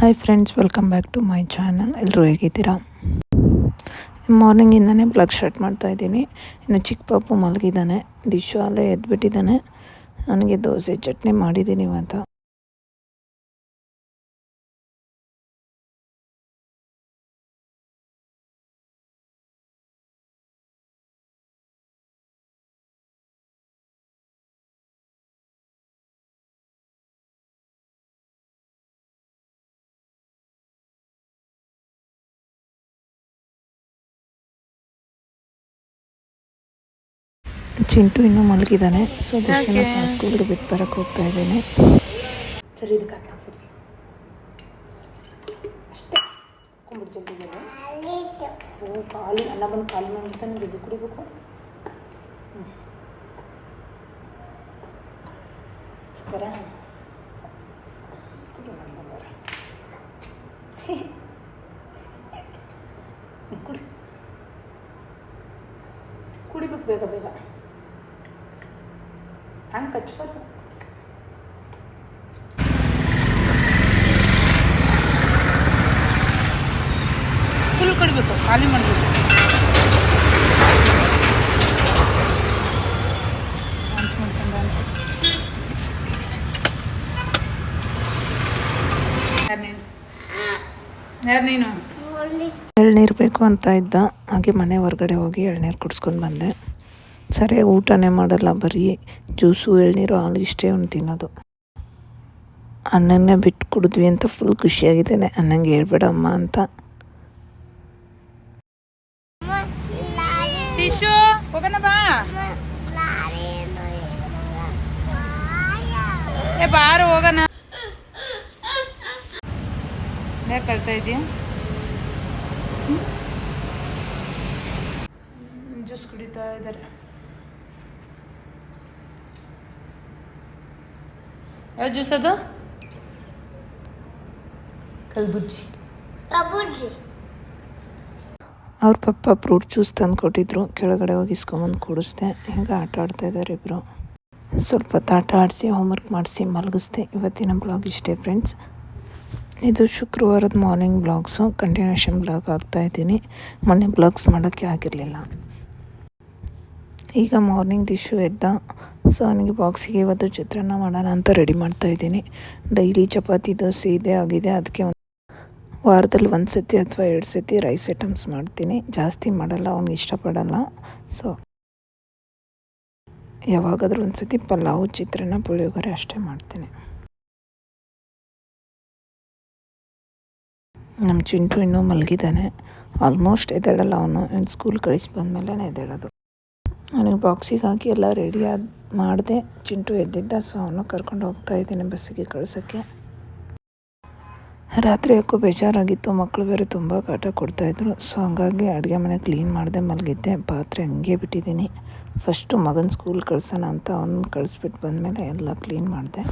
Hi friends welcome back to my channel ಎಲ್ಲರೂ ಹೇಗಿದ್ದೀರಾ? ಮಾರ್ನಿಂಗಿಂದನೇ blog start ಮಾಡ್ತಾ ಇದ್ದೀನಿ. ಇನ್ನು ಚಿಕ್ಕ ಪಾಪು ಮಲಗಿದ್ದಾನೆ ದಿಶು ಅಲ್ಲೇ ಎದ್ಬಿಟ್ಟಿದ್ದಾನೆ. ನನಗೆ ದೋಸೆ ಚಟ್ನಿ ಮಾಡಿದ್ದೀನಿ ಇವತ್ತು. ಚಿಂಟು ಇನ್ನೂ ಮಲಗಿದ್ದಾನೆ. ಸೊ ದಿಶುನ ಸ್ಕೂಲ್ಗೆ ಬಿಟ್ಟು ಬರೋಕ್ಕೆ ಹೋಗ್ತಾ ಇದ್ದೀನಿ. ಸರಿ ಇದಕ್ಕೆ ಆಗ್ತದೆ ಸರಿ. ಅಷ್ಟೇ. ಕುಂಬಿಟ್ಟು ಜಲ್ದಿ ಓ ಖಾಲಿ ಅನ್ನ ಬಂದು ಖಾಲಿ ಮಾಡಿರ್ತಾನೆ ಜಲ್ದಿ ಕುಡಿಬೇಕು. ಹ್ಞೂ ಬರ. ಕುಡಿ ಮಾಡ್ಕೊಂಡು ಬರ. ಹ್ಮ್, ಕುಡಿ. ಕುಡಿಬೇಕು ಬೇಗ ಬೇಗ. ಹಂಗೆ ಕಚ್ಬಾರ್ದು ಫುಲ್ ಕುಡಿಬೇಕು ಖಾಲಿ ಮಾಡಬೇಕು. ಡಾನ್ಸ್ ಮಾಡ್ಕೊಂಡು ಡಾನ್ಸ್ ಯಾರು ನೀನು? ಯಾರು ಎಳ್ನೀರು ಬೇಕು ಅಂತ ಇದ್ದ ಹಾಗೆ ಮನೆ ಹೊರಗಡೆ ಹೋಗಿ ಎಳ್ನೀರು ಕುಡಿಸ್ಕೊಂಡು ಬಂದೆ. ಸರಿಯಾಗಿ ಊಟನೇ ಮಾಡಲ್ಲ ಬರೀ ಜ್ಯೂಸು ಎಳ್ನೀರು ಹಾಲು ಇಷ್ಟೇ ಅವ್ನು ತಿನ್ನೋದು. ಅನ್ನನ್ನೇ ಬಿಟ್ಟು ಕುಡಿದ್ವಿ ಅಂತ ಫುಲ್ ಖುಷಿಯಾಗಿದ್ದೇನೆ. ಅನ್ನಂಗೆ ಹೇಳ್ಬೇಡ ಅಮ್ಮ ಅಂತ. ಬಾರು ಹೋಗೋಣ. ಯಾಕೆ ಕಳ್ತಾ ಇದೆಯಾ? ಜ್ಯೂಸ್ ಕುಡಿತಾ ಇದ್ದಾರೆ. ಯಾವ ಜ್ಯೂಸ್ ಅದು? ಕಲ್ಬುಜ್ಜಿ ಅವ್ರ ಪಪ್ಪ ಫ್ರೂಟ್ ಜ್ಯೂಸ್ ತಂದು ಕೊಟ್ಟಿದ್ರು ಕೆಳಗಡೆ ಹೋಗಿ ಇಸ್ಕೊಂಬಂದು ಕುಡಿಸ್ದೆ. ಹಿಂಗೆ ಆಟ ಆಡ್ತಾ ಇದ್ದಾರೆ ಇಬ್ಬರು ಸ್ವಲ್ಪ ಹೊತ್ತು ಆಟ ಆಡಿಸಿ ಹೋಮ್ವರ್ಕ್ ಮಾಡಿಸಿ ಮಲಗಿಸ್ದೆ. ಇವತ್ತಿನ ಬ್ಲಾಗ್ ಇಷ್ಟೇ ಫ್ರೆಂಡ್ಸ್ ಇದು ಶುಕ್ರವಾರದ ಮಾರ್ನಿಂಗ್ ಬ್ಲಾಗ್ಸು ಕಂಟಿನ್ಯೂಷನ್ ಬ್ಲಾಗ್ ಆಗ್ತಾ ಇದ್ದೀನಿ. ಮೊನ್ನೆ ಬ್ಲಾಗ್ಸ್ ಮಾಡೋಕ್ಕೆ ಆಗಿರಲಿಲ್ಲ. ಈಗ ಮಾರ್ನಿಂಗ್ ದಿಶು ಎದ್ದ. ಸೊ ಅವನಿಗೆ ಬಾಕ್ಸಿಗೆ ಇವತ್ತು ಚಿತ್ರಾನ್ನ ಮಾಡೋಣ ಅಂತ ರೆಡಿ ಮಾಡ್ತಾ ಇದ್ದೀನಿ. ಡೈಲಿ ಚಪಾತಿ, ದೋಸೆ ಇದೆ, ಆಗಿದೆ. ಅದಕ್ಕೆ ಒಂದು ವಾರದಲ್ಲಿ ಒಂದು ಸತಿ ಅಥವಾ ಎರಡು ಸತಿ ರೈಸ್ ಐಟಮ್ಸ್ ಮಾಡ್ತೀನಿ. ಜಾಸ್ತಿ ಮಾಡಲ್ಲ, ಅವ್ನಿಗೆ ಇಷ್ಟಪಡಲ್ಲ. ಸೊ ಯಾವಾಗಾದ್ರೂ ಒಂದು ಸತಿ ಪಲಾವು, ಚಿತ್ರಾನ್ನ, ಪುಳಿಯೋಗರೆ ಅಷ್ಟೇ ಮಾಡ್ತೀನಿ. ನಮ್ಮ ಚಿಂಟು ಇನ್ನೂ ಮಲಗಿದ್ದಾನೆ. ಆಲ್ಮೋಸ್ಟ್ ಎದ್ದೇಳಲ್ಲ ಅವನು. ಸ್ಕೂಲ್ ಕಳಿಸಿ ಬಂದಮೇಲೆ ಎದ್ದೇಳೋದು. ನನಗೆ ಬಾಕ್ಸಿಗೆ ಹಾಕಿ ಎಲ್ಲ ರೆಡಿ ಆದ, ಮಾಡಿದೆ. ಚಿಂಟು ಎದ್ದಿದ್ದ ಸೊ ಅವನು ಕರ್ಕೊಂಡು ಹೋಗ್ತಾ ಇದ್ದೀನಿ ಬಸ್ಸಿಗೆ ಕಳ್ಸೋಕ್ಕೆ. ರಾತ್ರಿ ಯಾಕೋ ಬೇಜಾರಾಗಿತ್ತು. ಮಕ್ಕಳು ಬೇರೆ ತುಂಬ ಕಾಟ ಕೊಡ್ತಾಯಿದ್ರು ಸೊ ಹಂಗಾಗಿ ಅಡುಗೆ ಮನೆ ಕ್ಲೀನ್ ಮಾಡಿದೆ, ಮಲಗಿದ್ದೆ. ಪಾತ್ರೆ ಹಂಗೆ ಬಿಟ್ಟಿದ್ದೀನಿ. ಫಸ್ಟು ಮಗನ ಸ್ಕೂಲ್ ಕಳ್ಸೋಣ ಅಂತ ಅವನ್ನ ಕಳಿಸ್ಬಿಟ್ಟು ಬಂದಮೇಲೆ ಎಲ್ಲ ಕ್ಲೀನ್ ಮಾಡಿದೆ.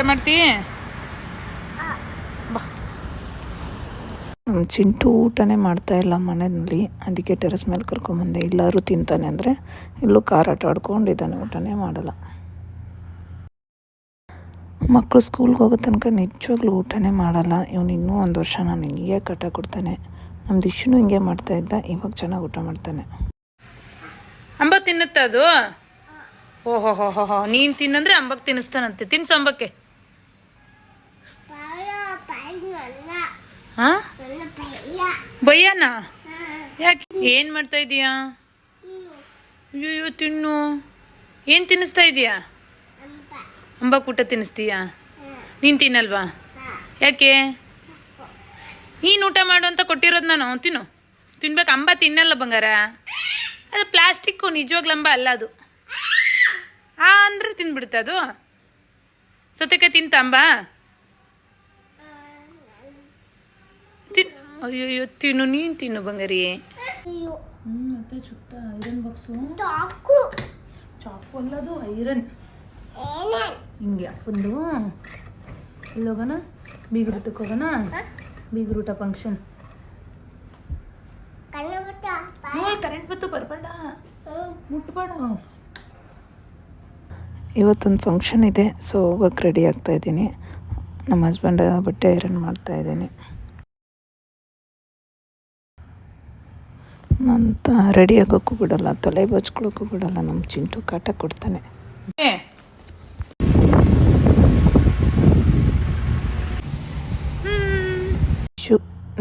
ಊಟ ಮಾಡ್ತೀ? ನಮ್ಮ ಚಿಂಟು ಊಟನೇ ಮಾಡ್ತಾ ಇಲ್ಲ ಮನೆಯಲ್ಲಿ. ಅದಕ್ಕೆ ಟೆರೆಸ್ ಮೇಲೆ ಕರ್ಕೊಂಬಂದೆ. ಎಲ್ಲರೂ ತಿಂತಾನೆ ಅಂದರೆ ಎಲ್ಲೂ ಕಾರಾಟ ಆಡ್ಕೊಂಡಿದ್ದಾನೆ. ಊಟನೇ ಮಾಡಲ್ಲ. ಮಕ್ಕಳು ಸ್ಕೂಲ್ಗೆ ಹೋಗೋ ತನಕ ನಿಜವಾಗ್ಲೂ ಊಟನೇ ಮಾಡಲ್ಲ. ಇವನು ಇನ್ನೂ ಒಂದು ವರ್ಷ ನಾನು ಹಿಂಗೆ ಕಟ್ಟ ಕೊಡ್ತಾನೆ. ನಮ್ದು ಇಷ್ಟುನು ಹಿಂಗೆ ಮಾಡ್ತಾ ಇದ್ದ. ಇವಾಗ ಚೆನ್ನಾಗಿ ಊಟ ಮಾಡ್ತಾನೆ. ಅಂಬ ತಿನ್ನುತ್ತ ಅದು? ಓಹೋ ಹೋ ಹೋ ಹೋ ನೀನು ತಿನ್ನಂದ್ರೆ ಅಂಬಕ್ ತಿನ್ನಿಸ್ತಾನಂತೆ. ತಿನ್ಸು ಅಂಬಕ್ಕೆ. ಹಾ ಬಯ್ಯನ ಯಾಕೆ? ಏನು ಮಾಡ್ತಾ ಇದೀಯಾ? ಅಯ್ಯೋ ತಿನ್ನು. ಏನು ತಿನ್ನಿಸ್ತಾ ಇದೀಯಾ? ಅಂಬಾ ಕೂಟ ಊಟ ತಿನ್ನಿಸ್ತೀಯಾ? ನೀನು ತಿನ್ನಲ್ವಾ? ಯಾಕೆ? ನೀನು ಊಟ ಮಾಡು ಅಂತ ಕೊಟ್ಟಿರೋದು ನಾನು. ತಿನ್ನು. ತಿನ್ಬೇಕು. ಅಂಬ ತಿನ್ನಲ್ಲ ಬಂಗಾರ. ಅದು ಪ್ಲಾಸ್ಟಿಕ್ಕು, ನಿಜವಾಗ್ಲೂ ಅಂಬ ಅಲ್ಲ ಅದು. ಆ ಅಂದರೆ ತಿಂದ್ಬಿಡುತ್ತೆ ಅದು. ಸತ್ಯಕ್ಕೆ ತಿಂತ ಅಂಬ? ಅಯ್ಯೋ ತಿನ್ನು ನೀನು ತಿನ್ನು ಬಂಗಾರಿ. ಅಯ್ಯೋ. ಮತ್ತೆ ಚುಟ್ಟ ಐರನ್ ಬಾಕ್ಸು ಚಾಕು. ಚಾಕು ಅಲ್ಲದು ಐರನ್. ಹಿಂಗೆ ಅಪ್ಪಂದು ಎಲ್ಲಿ ಹೋಗೋಣ ಬೀಗ್ರೂಟಕ್ಕೆ ಹೋಗೋಣ. ಬೀಗ್ರೂಟ ಫಂಕ್ಷನ್ ಕರೆಂಟ್ ಬತ್ತು ಬರಬೇಡ. ಮುಟ್ಬೇಡ. ಇವತ್ತೊಂದು ಫಂಕ್ಷನ್ ಇದೆ ಸೊ ಹೋಗಕ್ಕೆ ರೆಡಿ ಆಗ್ತಾ ಇದ್ದೀನಿ. ನಮ್ಮ ಹಸ್ಬೆಂಡ್ ಬಟ್ಟೆ ಐರನ್ ಮಾಡ್ತಾ ಇದ್ದೀನಿ. ನಂತ ರೆಡಿ ಆಗೋಕ್ಕೂ ಬಿಡಲ್ಲ ತಲೆ ಬಚ್ಕೊಳ್ಳೋಕ್ಕೂ ಬಿಡಲ್ಲ ನಮ್ಮ ಚಿಂಟು ಕಾಟ ಕೊಡ್ತಾನೆ. ಶು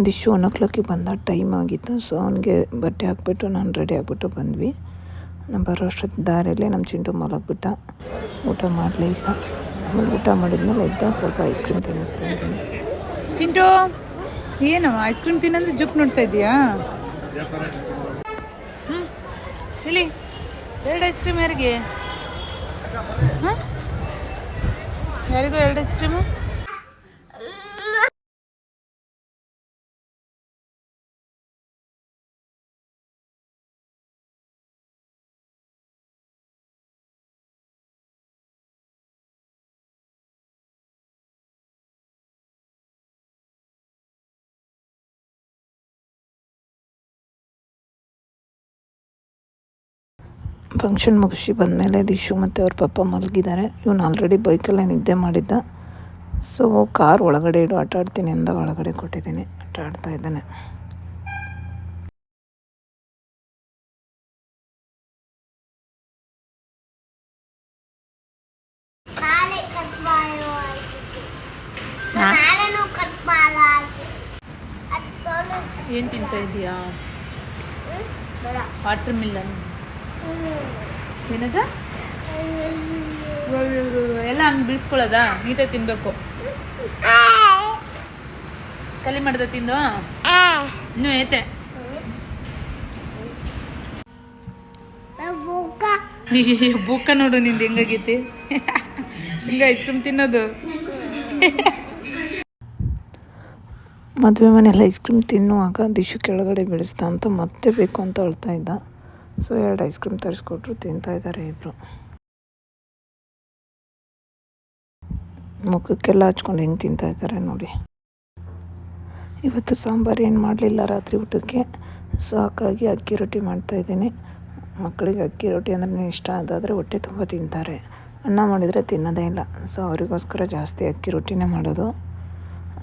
ದಿಶು ಒನ್ ಓ ಕ್ಲಾಕಿಗೆ ಬಂದ ಟೈಮ್ ಆಗಿತ್ತು ಸೊ ಅವನಿಗೆ ಬಟ್ಟೆ ಹಾಕ್ಬಿಟ್ಟು ನಾನು ರೆಡಿ ಆಗಿಬಿಟ್ಟು ಬಂದ್ವಿ. ನಮ್ಮ ಬರೋ ಅಷ್ಟೊತ್ತು ದಾರಿಯಲ್ಲಿ ನಮ್ಮ ಚಿಂಟು ಮಲಗ್ಬಿಟ್ಟ. ಊಟ ಮಾಡಲೇ ಇಲ್ಲ. ಆಮೇಲೆ ಊಟ ಮಾಡಿದ್ಮೇಲೆ ಇದ್ದ ಸ್ವಲ್ಪ ಐಸ್ ಕ್ರೀಮ್ ತಿನ್ನಿಸ್ತಾ ಇದ್ದೀನಿ. ಚಿಂಟು ಏನು ಐಸ್ ಕ್ರೀಮ್ ತಿನ್ನಂದ್ರೆ ಜುಪ್ ನೋಡ್ತಾ ಇದೀಯಾ? ಹ್ಮ್. ಇಲ್ಲಿ ಎರಡು ಐಸ್ ಕ್ರೀಮ್ ಯಾರಿಗೆ? ಹಾಂ ಯಾರಿಗೂ ಎರಡು ಐಸ್ ಕ್ರೀಮು ಫಂಕ್ಷನ್ ಮುಗಿಸಿ ಬಂದಮೇಲೆ ದಿಶು ಮತ್ತು ಅವ್ರ ಪಪ್ಪ ಮಲಗಿದ್ದಾರೆ. ಇವನು ಆಲ್ರೆಡಿ ಬೈಕಲ್ಲೇ ನಿದ್ದೆ ಮಾಡಿದ್ದ. ಸೊ ಕಾರ್ ಒಳಗಡೆ ಇಡು ಆಟ ಆಡ್ತೀನಿ ಅಂದ ಒಳಗಡೆ ಕೊಟ್ಟಿದ್ದೀನಿ. ಆಟ ಆಡ್ತಾ ಇದ್ದಾನೆ. ಏನ್ ತಿಂತ ಇದೀಯಾ? ವಾಟರ್ ಮಿಲ್ಲನ್ ಏನದ? ಎಲ್ಲ ಹಂಗೆ ಬೀಳ್ಸ್ಕೊಳ್ಳೋದಾ ನೀಟಾಗಿ ತಿನ್ಬೇಕು. ಕಲಿ ಮಾಡ್ದ ತಿಂದು? ಇನ್ನು ಐತೆ ಬುಕ್ಕ ನೋಡು ನಿಂದು ಹೆಂಗಾಗೈತಿ. ಹಿಂಗ ಐಸ್ ಕ್ರೀಮ್ ತಿನ್ನೋದು? ಮದುವೆ ಮನೇಲಿ ಐಸ್ ಕ್ರೀಮ್ ತಿನ್ನುವಾಗ ದಿಶು ಕೆಳಗಡೆ ಬಿಡಿಸ್ದ ಅಂತ ಮತ್ತೆ ಬೇಕು ಅಂತ ಹೇಳ್ತಾ ಇದ್ದ. ಸೊ ಎರಡು ಐಸ್ ಕ್ರೀಮ್ ತರಿಸ್ಕೊಟ್ರು, ತಿಂತಾ ಇದ್ದಾರೆ ಇಬ್ಬರು ಮುಖಕ್ಕೆಲ್ಲ ಹಚ್ಕೊಂಡು ಹೆಂಗೆ ತಿಂತಾ ಇದ್ದಾರೆ ನೋಡಿ. ಇವತ್ತು ಸಾಂಬಾರು ಏನು ಮಾಡಲಿಲ್ಲ ರಾತ್ರಿ ಊಟಕ್ಕೆ. ಸೊ ಹಾಗಾಗಿ ಅಕ್ಕಿ ರೊಟ್ಟಿ ಮಾಡ್ತಾಯಿದ್ದೀನಿ ಮಕ್ಕಳಿಗೆ ಅಕ್ಕಿ ರೊಟ್ಟಿ ಅಂದ್ರೆ ಇಷ್ಟ, ಅದಾದರೆ ಹೊಟ್ಟೆ ತುಂಬ ತಿಂತಾರೆ. ಅನ್ನ ಮಾಡಿದರೆ ತಿನ್ನೋದೇ ಇಲ್ಲ. ಸೊ ಅವರಿಗೋಸ್ಕರ ಜಾಸ್ತಿ ಅಕ್ಕಿ ರೊಟ್ಟಿನೇ ಮಾಡೋದು.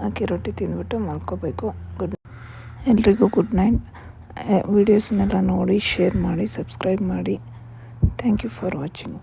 ಅಕ್ಕಿ ರೊಟ್ಟಿ ತಿಂದ್ಬಿಟ್ಟು ಮಲ್ಕೋಬೇಕು. ಗುಡ್ ಎಲ್ರಿಗೂ ಗುಡ್ ನೈಟ್. ವೀಡಿಯೋಸ್ನೆಲ್ಲ ನೋಡಿ ಶೇರ್ ಮಾಡಿ ಸಬ್ಸ್ಕ್ರೈಬ್ ಮಾಡಿ. Thank you for watching